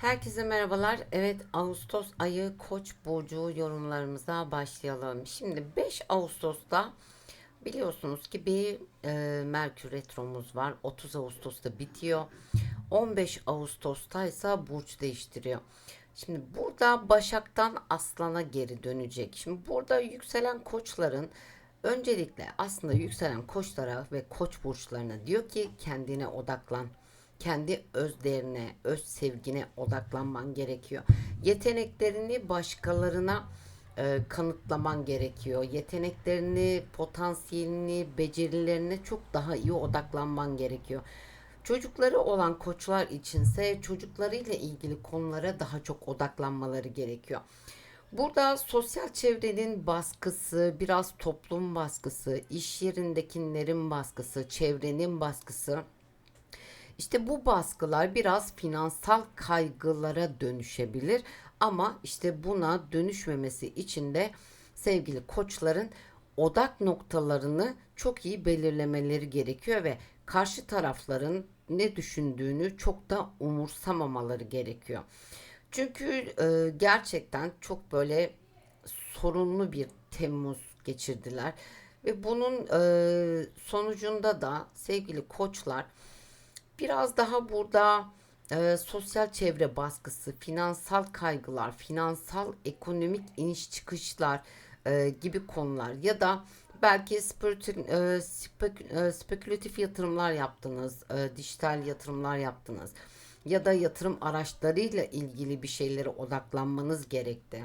Herkese merhabalar. Evet Ağustos ayı Koç burcu yorumlarımıza başlayalım. Şimdi 5 Ağustos'ta biliyorsunuz ki bir e, Merkür retromuz var. 30 Ağustos'ta bitiyor. 15 Ağustos'ta ise burç değiştiriyor. Şimdi burada Başak'tan Aslan'a geri dönecek. Şimdi burada yükselen koçların öncelikle aslında yükselen koçlara ve koç burçlarına diyor ki kendine odaklan kendi öz değerine, öz sevgine odaklanman gerekiyor. Yeteneklerini başkalarına e, kanıtlaman gerekiyor. Yeteneklerini, potansiyelini, becerilerine çok daha iyi odaklanman gerekiyor. Çocukları olan koçlar içinse çocuklarıyla ilgili konulara daha çok odaklanmaları gerekiyor. Burada sosyal çevrenin baskısı, biraz toplum baskısı, iş yerindekilerin baskısı, çevrenin baskısı işte bu baskılar biraz finansal kaygılara dönüşebilir ama işte buna dönüşmemesi için de sevgili koçların odak noktalarını çok iyi belirlemeleri gerekiyor ve karşı tarafların ne düşündüğünü çok da umursamamaları gerekiyor. Çünkü e, gerçekten çok böyle sorunlu bir Temmuz geçirdiler ve bunun e, sonucunda da sevgili koçlar biraz daha burada e, sosyal çevre baskısı, finansal kaygılar, finansal ekonomik iniş çıkışlar e, gibi konular ya da belki spiritüel, e, spek, e, spekülatif yatırımlar yaptınız, e, dijital yatırımlar yaptınız ya da yatırım araçlarıyla ilgili bir şeylere odaklanmanız gerekti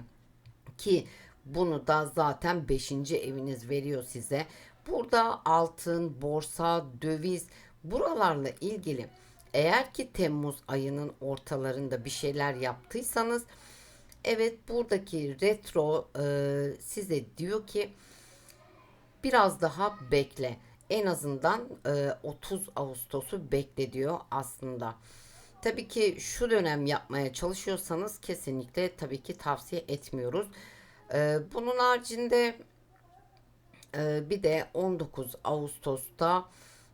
ki bunu da zaten 5. eviniz veriyor size. Burada altın, borsa, döviz buralarla ilgili eğer ki Temmuz ayının ortalarında bir şeyler yaptıysanız evet buradaki retro e, size diyor ki biraz daha bekle. En azından e, 30 Ağustos'u bekle diyor aslında. Tabii ki şu dönem yapmaya çalışıyorsanız kesinlikle tabii ki tavsiye etmiyoruz. E, bunun haricinde e, bir de 19 Ağustos'ta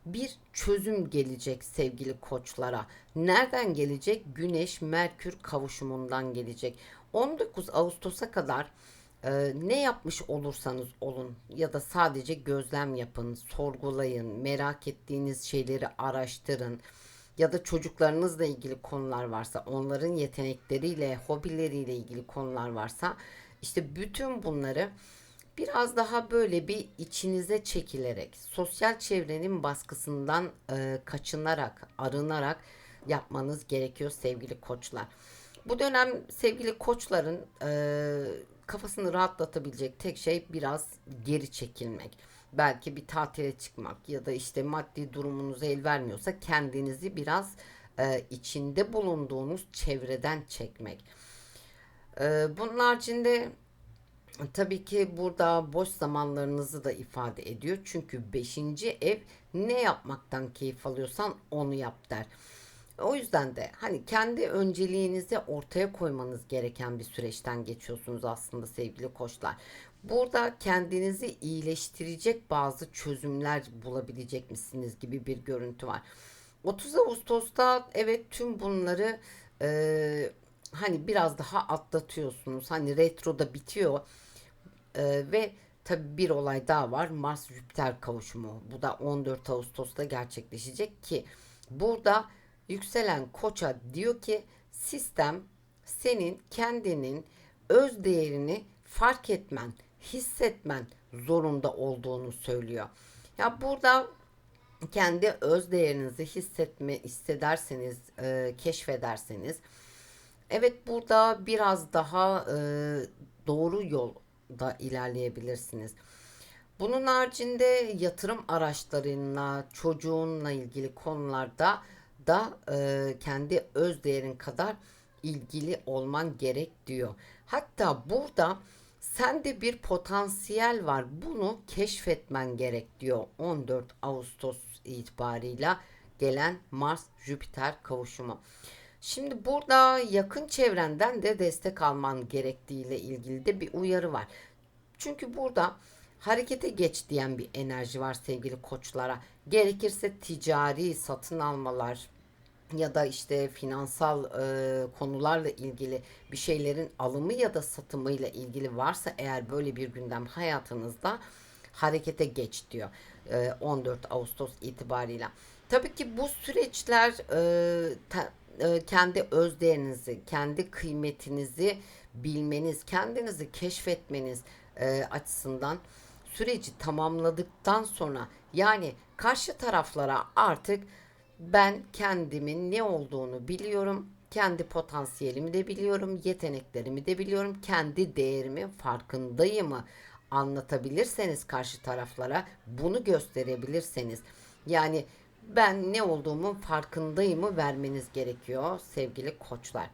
bir çözüm gelecek sevgili koçlara. Nereden gelecek? Güneş Merkür kavuşumundan gelecek. 19 Ağustos'a kadar e, ne yapmış olursanız olun ya da sadece gözlem yapın, sorgulayın, merak ettiğiniz şeyleri araştırın ya da çocuklarınızla ilgili konular varsa, onların yetenekleriyle, hobileriyle ilgili konular varsa işte bütün bunları biraz daha böyle bir içinize çekilerek, sosyal çevrenin baskısından e, kaçınarak, arınarak yapmanız gerekiyor sevgili koçlar. Bu dönem sevgili koçların e, kafasını rahatlatabilecek tek şey biraz geri çekilmek. Belki bir tatile çıkmak ya da işte maddi durumunuz el vermiyorsa kendinizi biraz e, içinde bulunduğunuz çevreden çekmek. E, bunun haricinde Tabii ki burada boş zamanlarınızı da ifade ediyor. Çünkü 5. ev ne yapmaktan keyif alıyorsan onu yap der. O yüzden de hani kendi önceliğinizi ortaya koymanız gereken bir süreçten geçiyorsunuz aslında sevgili koçlar. Burada kendinizi iyileştirecek bazı çözümler bulabilecek misiniz gibi bir görüntü var. 30 Ağustos'ta evet tüm bunları hani biraz daha atlatıyorsunuz. Hani retroda bitiyor ee, ve tabi bir olay daha var. Mars Jüpiter kavuşumu. Bu da 14 Ağustos'ta gerçekleşecek ki burada yükselen koça diyor ki sistem senin kendinin öz değerini fark etmen, hissetmen zorunda olduğunu söylüyor. Ya burada kendi öz değerinizi hissetme hissederseniz, e, keşfederseniz evet burada biraz daha e, doğru yol da ilerleyebilirsiniz. Bunun haricinde yatırım araçlarıyla çocuğunla ilgili konularda da e, kendi öz değerin kadar ilgili olman gerek diyor. Hatta burada sende bir potansiyel var. Bunu keşfetmen gerek diyor. 14 Ağustos itibarıyla gelen Mars Jüpiter kavuşumu. Şimdi burada yakın çevrenden de destek alman gerektiğiyle ilgili de bir uyarı var. Çünkü burada harekete geç diyen bir enerji var sevgili koçlara. Gerekirse ticari satın almalar, ya da işte finansal e, konularla ilgili bir şeylerin alımı ya da satımıyla ilgili varsa eğer böyle bir gündem hayatınızda harekete geç diyor e, 14 Ağustos itibarıyla. Tabii ki bu süreçler e, e, kendi öz değerinizi, kendi kıymetinizi bilmeniz, kendinizi keşfetmeniz e, açısından süreci tamamladıktan sonra yani karşı taraflara artık ben kendimin ne olduğunu biliyorum. Kendi potansiyelimi de biliyorum, yeteneklerimi de biliyorum, kendi değerimi farkındayımı anlatabilirseniz karşı taraflara, bunu gösterebilirseniz yani ben ne olduğumun farkındayımı vermeniz gerekiyor sevgili koçlar.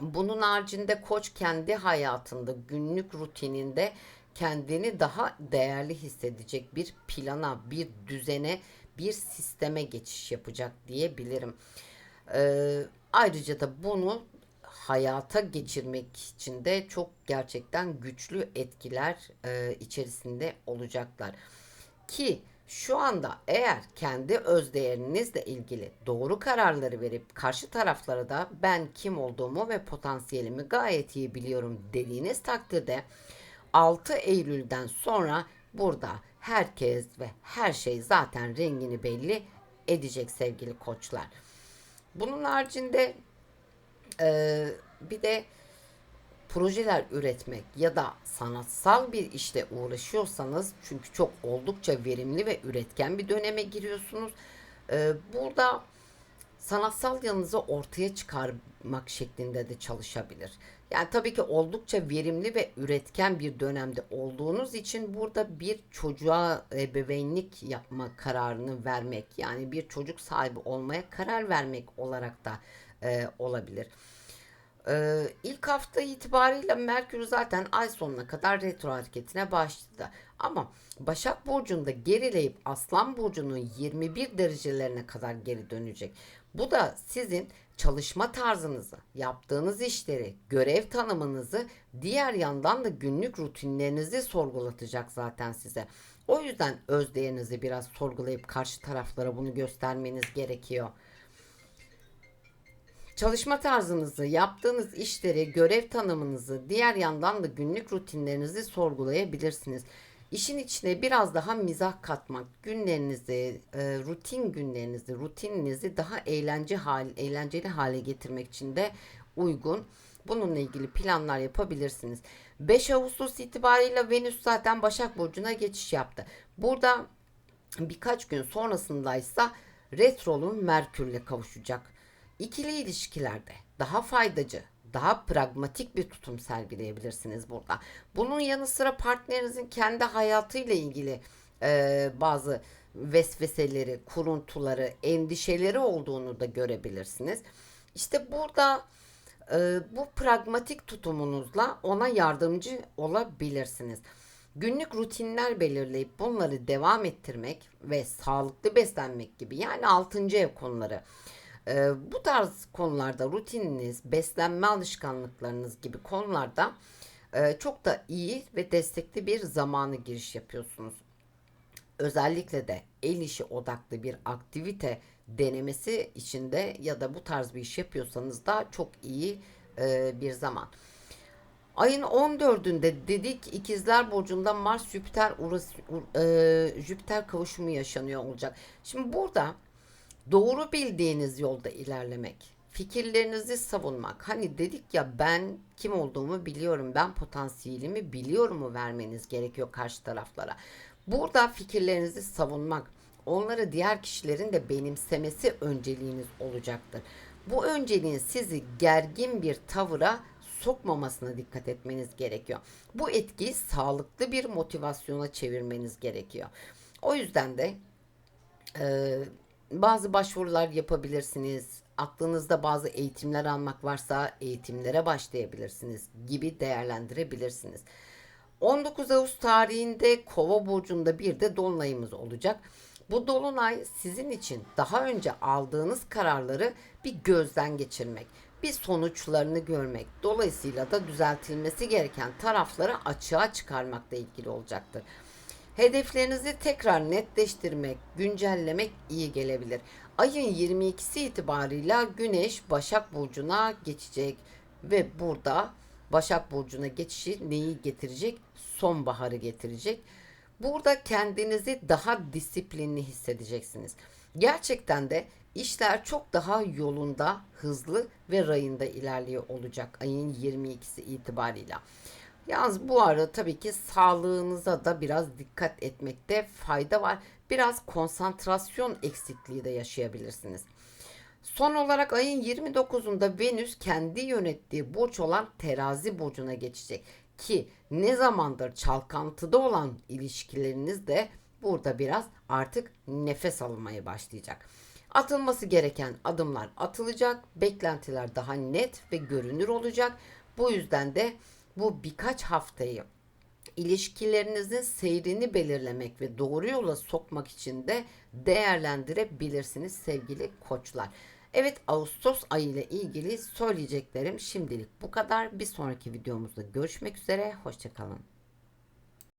Bunun haricinde koç kendi hayatında, günlük rutininde kendini daha değerli hissedecek bir plana, bir düzene, bir sisteme geçiş yapacak diyebilirim. Ee, ayrıca da bunu hayata geçirmek için de çok gerçekten güçlü etkiler e, içerisinde olacaklar. Ki şu anda eğer kendi özdeğerinizle ilgili doğru kararları verip karşı taraflara da ben kim olduğumu ve potansiyelimi gayet iyi biliyorum dediğiniz takdirde 6 Eylül'den sonra burada herkes ve her şey zaten rengini belli edecek sevgili koçlar. Bunun haricinde e, bir de projeler üretmek ya da sanatsal bir işte uğraşıyorsanız çünkü çok oldukça verimli ve üretken bir döneme giriyorsunuz. Ee, burada sanatsal yanınızı ortaya çıkarmak şeklinde de çalışabilir. Yani tabii ki oldukça verimli ve üretken bir dönemde olduğunuz için burada bir çocuğa ebeveynlik yapma kararını vermek yani bir çocuk sahibi olmaya karar vermek olarak da e, olabilir. Ee, ilk hafta itibariyle Merkür zaten ay sonuna kadar retro hareketine başladı. Ama Başak Burcu'nda gerileyip Aslan Burcu'nun 21 derecelerine kadar geri dönecek. Bu da sizin çalışma tarzınızı, yaptığınız işleri, görev tanımınızı, diğer yandan da günlük rutinlerinizi sorgulatacak zaten size. O yüzden öz değerinizi biraz sorgulayıp karşı taraflara bunu göstermeniz gerekiyor. Çalışma tarzınızı, yaptığınız işleri, görev tanımınızı, diğer yandan da günlük rutinlerinizi sorgulayabilirsiniz. İşin içine biraz daha mizah katmak, günlerinizi, e, rutin günlerinizi, rutininizi daha eğlence hal, eğlenceli hale getirmek için de uygun. Bununla ilgili planlar yapabilirsiniz. 5 Ağustos itibariyle Venüs zaten Başak Burcu'na geçiş yaptı. Burada birkaç gün sonrasındaysa retrolu Merkür'le kavuşacak. İkili ilişkilerde daha faydacı, daha pragmatik bir tutum sergileyebilirsiniz burada. Bunun yanı sıra partnerinizin kendi hayatıyla ilgili e, bazı vesveseleri, kuruntuları, endişeleri olduğunu da görebilirsiniz. İşte burada e, bu pragmatik tutumunuzla ona yardımcı olabilirsiniz. Günlük rutinler belirleyip bunları devam ettirmek ve sağlıklı beslenmek gibi yani 6. ev konuları ee, bu tarz konularda rutininiz, beslenme alışkanlıklarınız gibi konularda e, çok da iyi ve destekli bir zamanı giriş yapıyorsunuz. Özellikle de el işi odaklı bir aktivite denemesi içinde ya da bu tarz bir iş yapıyorsanız da çok iyi e, bir zaman. Ayın 14'ünde dedik ikizler burcunda Mars Jüpiter e, Jüpiter kavuşumu yaşanıyor olacak. Şimdi burada Doğru bildiğiniz yolda ilerlemek, fikirlerinizi savunmak. Hani dedik ya ben kim olduğumu biliyorum, ben potansiyelimi biliyorum mu vermeniz gerekiyor karşı taraflara. Burada fikirlerinizi savunmak, onları diğer kişilerin de benimsemesi önceliğiniz olacaktır. Bu önceliğin sizi gergin bir tavıra sokmamasına dikkat etmeniz gerekiyor. Bu etkiyi sağlıklı bir motivasyona çevirmeniz gerekiyor. O yüzden de e, bazı başvurular yapabilirsiniz. Aklınızda bazı eğitimler almak varsa eğitimlere başlayabilirsiniz gibi değerlendirebilirsiniz. 19 Ağustos tarihinde Kova burcunda bir de dolunayımız olacak. Bu dolunay sizin için daha önce aldığınız kararları bir gözden geçirmek, bir sonuçlarını görmek, dolayısıyla da düzeltilmesi gereken tarafları açığa çıkarmakla ilgili olacaktır. Hedeflerinizi tekrar netleştirmek, güncellemek iyi gelebilir. Ayın 22'si itibarıyla Güneş Başak Burcu'na geçecek ve burada Başak Burcu'na geçişi neyi getirecek? Sonbaharı getirecek. Burada kendinizi daha disiplinli hissedeceksiniz. Gerçekten de işler çok daha yolunda, hızlı ve rayında ilerliyor olacak ayın 22'si itibarıyla. Yalnız bu ara tabii ki sağlığınıza da biraz dikkat etmekte fayda var. Biraz konsantrasyon eksikliği de yaşayabilirsiniz. Son olarak ayın 29'unda Venüs kendi yönettiği burç olan terazi burcuna geçecek. Ki ne zamandır çalkantıda olan ilişkileriniz de burada biraz artık nefes almaya başlayacak. Atılması gereken adımlar atılacak, beklentiler daha net ve görünür olacak. Bu yüzden de bu birkaç haftayı ilişkilerinizin seyrini belirlemek ve doğru yola sokmak için de değerlendirebilirsiniz sevgili koçlar. Evet Ağustos ayı ile ilgili söyleyeceklerim şimdilik bu kadar. Bir sonraki videomuzda görüşmek üzere. Hoşçakalın.